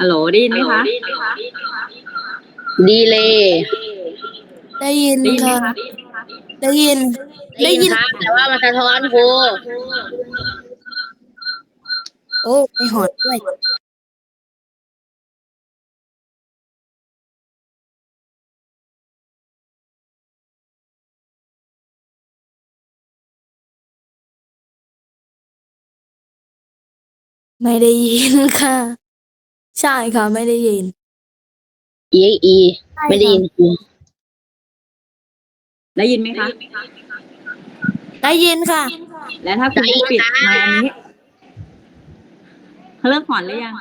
ฮัลโหลได้ยินไหมคะดีเลย ได้ยินได้ยินไหมค่ะคะได้ยิน ได้ยินครับแต่ว่ามันสะท้อนครูโอ้ไม่หอดด้วยไม่ได้ยินค่ะ ใช่ค่ะ ไม่ได้ยินอีอีไม่ได้ยินครูได้ยินไหมคะ ได้ยินค่ะ แล้วถ้าคุณปิดไมค์อันนี้เขาเลิกหอนหรือยัง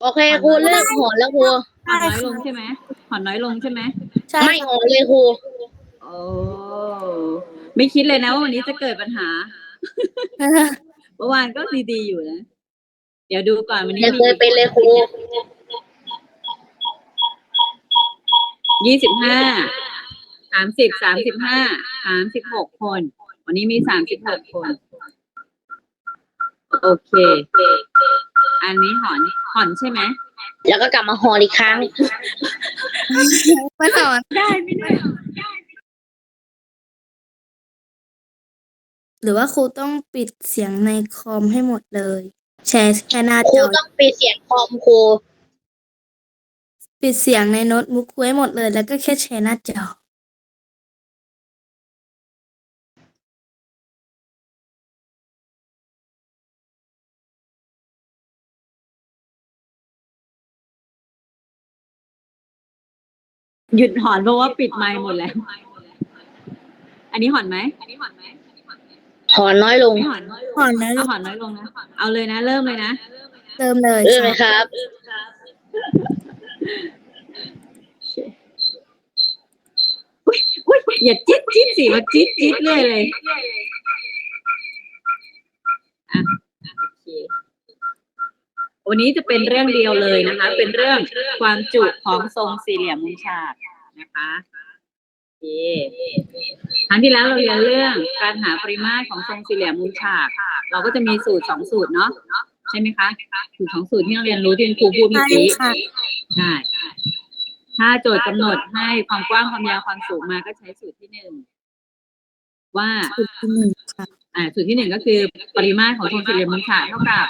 โอเคครูเลิกหอนแล้วครูหอนน้อยลงใช่ไหมหอนน้อยลงใช่ไหมใช่ไม่หอนเลยครูโอ้ไม่คิดเลยนะว่าวันนี้จะเกิดปัญหา ค่ะ เมื่อวานก็ดีๆอยู่นะ เดี๋ยวดูก่อนวันนี้ยังเคยเป็นเลยครูยี่สิบห้า สามสิบ สามสิบห้า สามสิบหกคน วันนี้มีสามสิบหกคน โอเค อันนี้หอน หอนใช่ไหม แล้วก็กลับมาหอนอีกครั้งมันหอดได้ไม่ได้หรือว่าครูต้องปิดเสียงในคอมให้หมดเลย แชร์แค่หน้าครูจอต้องปิดเสียงคอมครูปิดเสียงในโน้ตบุ๊กไว้หมดเลย แล้วก็แค่แชร์หน้าจอ หยุดหอนเพราะว่าปิดไมค์หมดแล้ว อันนี้หอนไหมหอน น้อยลง ไม่หอนหอนนะเอาหอนน้อยลงนะ เอาเลยนะ เริ่มเลยนะ เติมเลยเออไหมครับ อุ้ยอุ้ยอย่าจิ๊ดจิ๊ดสิมาจิ๊ดจิ๊ดเลยเลยอะโอเควันนี้จะเป็นเรื่องเดียวเลยนะคะ เป็นเรื่องความจุของทรงสี่เหลี่ยมมุมฉากนะคะโอ เคครั้งที่แล้วเราเรียนเรื่องการหาปริมาตรของทรงสี่เหลี่ยมมุมฉากเราก็จะมีสูตรสองสูตรเนาะใช่ไหมคะสูตรสองสูตรที่เราเรียนรู้ที่คุณครูพูดเมื่อใช่กี้ค่ะใช่ถ้าโจทย์กำหนดให้ความกว้างความยาวความสูงมาก็ใช้สูตรที่หนึ่งว่าจุดที่หนึ่งค่ะอ่าสูตรที่หนึ่งก็คือปริมาตรของทรงสี่เหลี่ยมมุมฉากเท่ากับ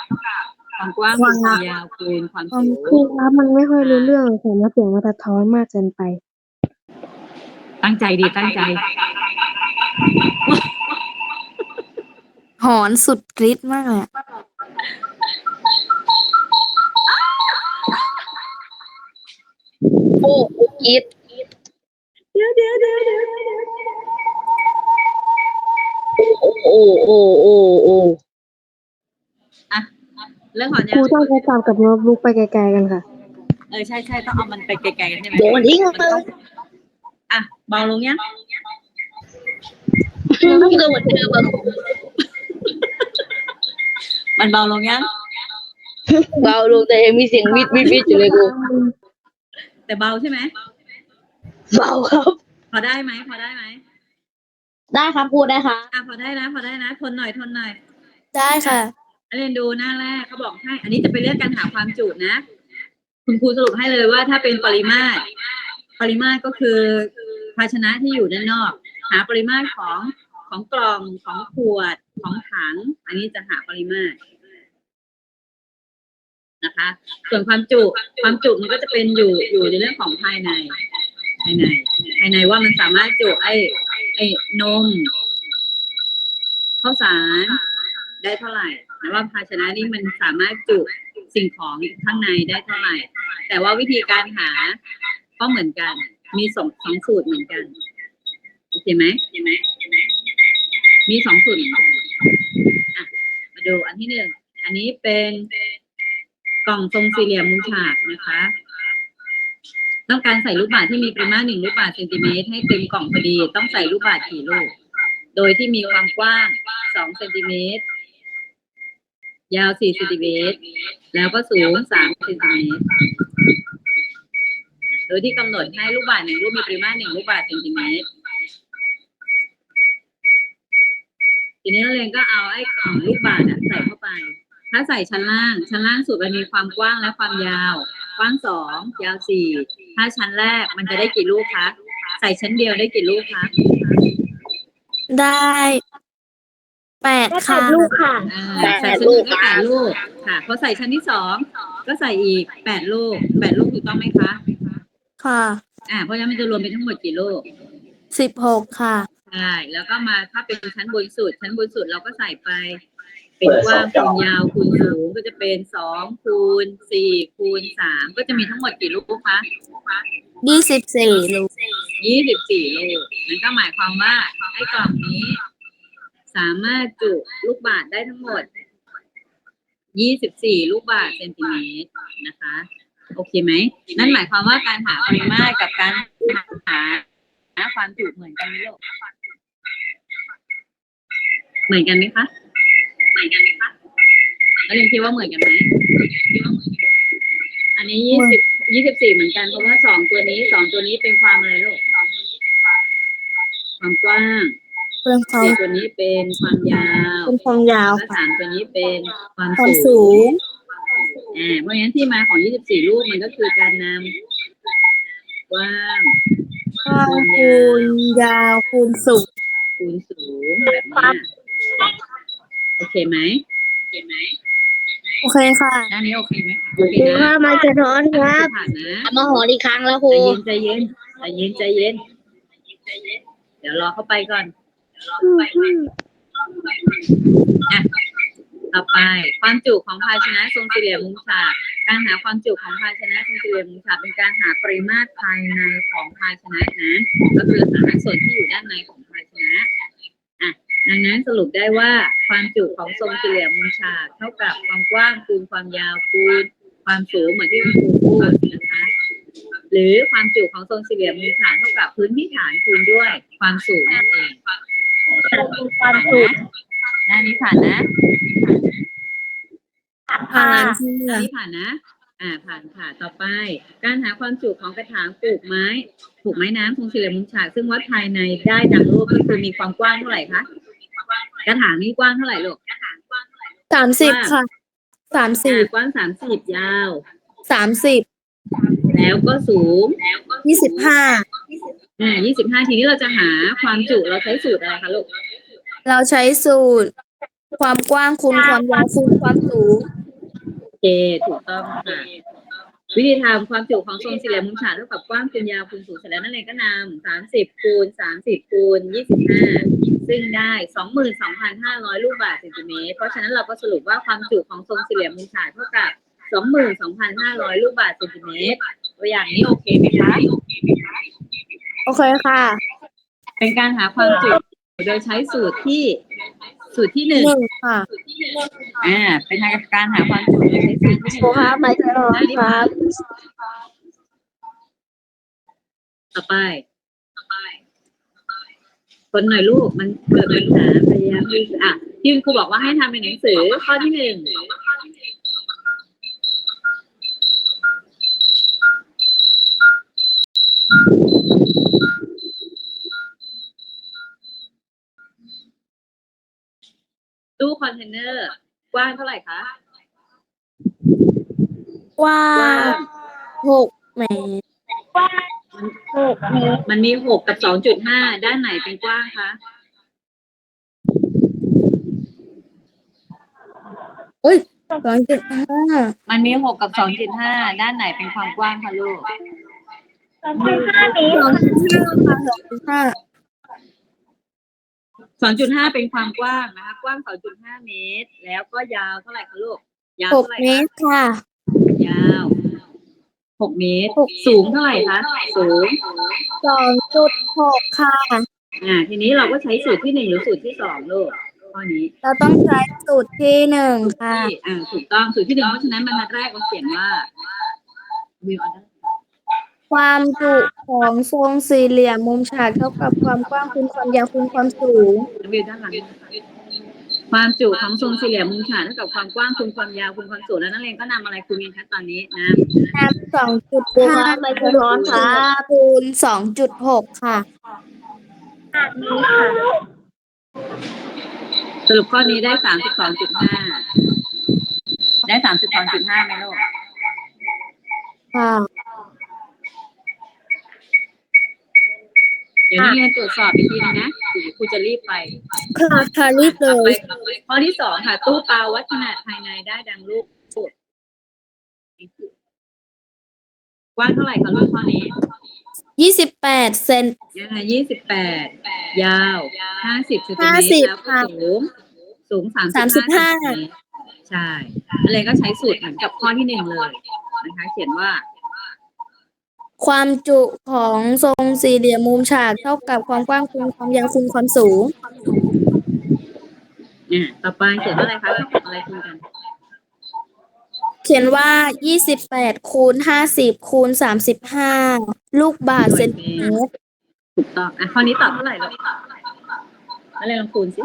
ความกว้างคูณความยาวคูณความสูงครูครับมันไม่ค่อยรู้เรื่องผมว่าเสียงมันสะท้อนมากเกินไป ตั้งใจดีตั้งใจ หอนสุดฤทธิ์มากเลยอะโอ้อีดเดี๋ยวเดี๋ยวเดี๋ยวเดี๋ยวโอ้โอ้โอ้โอ้เรื่องของคยารูวต้องใช้ตามกับโน้ตบุ๊กไปไกลๆกันค่ะ เออใช่ใช่ต้องเอามันไปไกลๆกันใช่ไหมโดนทิ้งลงมันไปต้อง อะเบาลงยังมันก็เหมือนเดิมอะมันเบาลงยังเบาลงแต่ยังมีเสียงวิดวิดวิดอยู่เลยครูแต่เบาใช่ไหมเบาครับ พอได้ไหมพอได้ไหมได้ครับครูได้ครับอะพอได้นะพอได้นะทนหน่อยทนหน่อยได้ค่ะนักเรียนดูหน้าแรกเขาบอกให้ อันนี้จะเป็นเรื่องการหาความจุนะ คุณครูสรุปให้เลยว่าถ้าเป็นปริมาตร ปริมาตรก็คือ ภาชนะที่อยู่ด้านนอก หาปริมาตรของของกล่องของขวดของถัง อันนี้จะหาปริมาตรนะคะ ส่วนความจุความจุมันก็จะเป็นอยู่อยู่ในเรื่องของภายใน ภายใน ภายในว่ามันสามารถจุไอ้ไอ้นมข้าวสารได้เท่าไหร่นะว่าภาชนะนี้มันสามารถจุสิ่งของข้างในได้เท่าไหร่ แต่ว่าวิธีการหาก็เหมือนกัน มีสองสองสูตรเหมือนกัน โอเคไหมโอเคไหมมีสองสูตรเหมือนกันอะมาดูอันที่หนึ่งอันนี้เป็นกล่องทรงสี่เหลี่ยมมุมฉากนะคะ ต้องการใส่ลูกบาศที่มีปริมาตรหนึ่งลูกบาศเซนติเมตรให้เต็มกล่องพอดี ต้องใส่ลูกบาศกี่ลูก โดยที่มีความกว้างสองเซนติเมตรยาวสี่เซนติเมตรแล้วก็สูงสามเซนติเมตร โดยที่กำหนดให้ลูกบาศก์หนึ่งลูกมีปริมาตรหนึ่งลูกบาศก์เซนติเมตรทีนี้นักเรียนก็เอาไอ้กล่องลูกบาศก์อะใส่เข้าไป ถ้าใส่ชั้นล่าง ชั้นล่างสุดมันมีความกว้างและความยาว กว้างสองยาวสี่ถ้าชั้นแรกมันจะได้กี่ลูกคะใส่ชั้นเดียวได้กี่ลูกคะได้แปดค่ะอ่าใส่ชั้นหนึ่งก็แปดลูกค่ะพอใส่ชั้นที่สองก็ใส่อีกแปดลูกแปดลูกถูกต้องไหมคะ ค่ะอ่าเพราะฉะนั้นมันจะรวมเป็นทั้งหมดกี่ลูกสิบหกค่ะ ใช่แล้วก็มาถ้าเป็นชั้นบนสุด ชั้นบนสุดเราก็ใส่ไป เป็นกว้างคูณยาวคูณสูงก็จะเป็นสองคูณสี่คูณสามก็จะมีทั้งหมดกี่ลูกคะยี่สิบสี่ลูกยี่สิบสี่ลูกนั่นก็หมายความว่าไอ้กล่องนี้ สามารถจุลูกบาศก์ได้ทั้งหมดยี่สิบสี่ลูกบาศก์เซนติเมตรนะคะ โอเคไหม นั่นหมายความว่าการหาปริมาตรกับการหาหาความจุเหมือนกันไหมลูกเหมือนกันไหมคะเหมือนกันไหมคะแล้วเรียนคิดว่าเหมือนกันไหมอันนี้ยี่สิบยี่สิบสี่เหมือนกันเพราะว่าสองตัวนี้สองตัวนี้เป็นความอะไรลูกความกว้างเป็นความสี่ตัวนี้เป็นความยาวเป็นความยาวและค่ะสามตัวนี้เป็นความความสูสูง ง อ่าเพราะฉะนั้นที่มาของ 24ลูกมันก็คือการนำกว้างกว้างคูณยาวคูณสูงคูณสูงแบบเนี้ยโอเคไหมโอเคไหมโอเคค่ะด้านนี้โอเคไหมคะโอเคครูคนะรับมาสะท้อนครับผ่านนะ เอามาหอนอีกครั้งแล้วครูใจเย็นใจเย็นใจเย็นใจเย็น เดี๋ยวรอเข้าไปก่อน ต่อไป ความจุของภาชนะทรงสี่เหลี่ยมมุมฉากการหาความจุของภาชนะทรงสี่เหลี่ยมมุมฉากเป็นการหาปริมาตรภายในของภาชนะนั้นก็คือหาส่วนที่อยู่ด้านในของภาชนะอะดังนั้นสรุปได้ว่าความจุของทรงสี่เหลี่ยมมุมฉากเท่ากับความกว้างคูณความยาวคูณความสูงเหมือนที่คุณครูพูดนะคะหรือความจุของทรงสี่เหลี่ยมมุมฉากเท่ากับพื้นที่ฐานคูณด้วยความสูงนั่นเองความสุ ขด้านนี้ผ่านนะผ่านอัเชื่อนนี้ผ่านนะ อ่า ผ่านค่ะ ต่อไป การหาความจุของกระถางปลูกไม้ปลูกไม้น้ำทรงสี่เหลี่ยมมุมฉาก ซึ่งวัดภายในได้ดังรูปก็คือมีความกว้างเท่าไหร่คะ กระถางนี้กว้างเท่าไหร่ลูกสามสิบค่ะสามสิอ่าบกว้างสามสิบยาวสามสิบแล้วก็สูงยี่สิบห้าอ่ายี่สิบห้าทีนี้เราจะหาความจุเราใช้สูตรอะไรคะลูก เราใช้สูตร ความกว้างคูณความยาวคูณความสูง โอเคถูกต้องค่ะ วิธีทำความจุของทรงสี่เหลี่ยมมุมฉากเท่ากับกว้างคูณยาวคูณสูงเสร็จแล้วนั่นเองก็นำสามสิบคูณสามสิบคูณยี่สิบห้าซึ่งได้สองหมื่นสองพันห้าร้อยลูกบาศก์เซนติเมตร เพราะฉะนั้นเราก็สรุปว่าความจุของทรงสี่เหลี่ยมมุมฉากเท่ากับสองหมื่นสองพันห้าร้อยลูกบาศก์เซนติเมตร ตัวอย่างนี้โอเคไหมคะ โอเคค่ะ เป็นการหาความจุ โดยใช้สูตรที่สูตรที่หนึ่งหนึ่งค่ะอ่าเป็นการหาความจุโดยใช้สูตรที่หครูนึ่งครับมาสะท้อนครับ ต่อไป คนหน่อยลูกมันเกิดปัญหาพยายามที่อะที่คุณครูบอกว่าให้ทำเป็นหนังสือข้อที่หนึ่ง ตู้คอนเทนเนอร์กว้างเท่าไหร่คะกว้ากว้างงหกเมตรมันมีหกกับสองจุดห้าด้านไหนเป็นกว้างคะเอ้ยสองจุดห้ามันมีหกกับสองจุดห้าด้านไหนเป็นความกว้างคะลูกสองจุดห้าค่ะสองจุดห้า สองจุดห้าเป็นความกว้างนะคะกว้างสองจุดห้าเมตร แล้วก็ยาวเท่าไหร่คะลูกยาวหกเท่าไหร่เมคะตรค่ะ ยาวหกเมตรสูงเท่าไหร่คะสูง สองจุดหกค่ะ อ่า ทีนี้เราก็ใช้สูตรที่หนึ่งหรือสูตรที่สองลูกข้อนี้เราต้องใช้สูตรที่หนึ่งค่ะ ที่อ่าถูกต้องสูตรที่หนึ่งเพราะฉะนั้นบรรทัดแรกเราเขียนว่าวิวอันนั้น ความจุของทรงสี่เหลี่ยมมุมฉากเท่ากับความกว้างคูณความยาวคูณความสูงวิวด้านหลังนะคะความจุของทรงสี่เหลี่ยมมุมฉากเท่ากับความกว้างคูณความยาวคูณความสูงแล้วนักเรียนก็นำอะไรคูณกันคะตอนนี้นะน้ำสองจุดครูห้าครับมาสะท้อนครับคูณสองจุดหกค่ะสรุปข้อนี้ได้สามสิบสองจุดห้าได้สามสิบสองจุดห้าไหมลูกค่ะ เดี๋ยวนักเรียนตรวจสอบอีกทีนึงนะเดี๋ยวครูจะรีบไปค่ะค่ะรีบเลต่อไปยข้อที่สองค่ะ ตู้ปลาวัดขนาดภายในได้ดังรูปกว้างเท่าไหร่คะลูกข้อนี้ยี่สิบแปดเซนยี่สิบแปดยาวห้าสิบเซนติเมตร50แล้วก็สูงสูงสามสามสิบห้าใช่อะไรก็ใช้สูตรเหมือนกับข้อที่หนึ่งเลยนะคะ เขียนว่า ความจุของทรงสี่เหลี่ยมมุมฉากเท่ากับความกว้างคูณความยาวคูณความสูง เนี่ยต่อไปเขียนว่าอะไรคะอะไรคุยกัน เขียนว่า 28คูณ50คูณ35 ลูกบาศก์เซนติเมตรถูกต้อง อะข้อนี้ตอบเท่าไหร่ลูกอะไรลองคูณสิ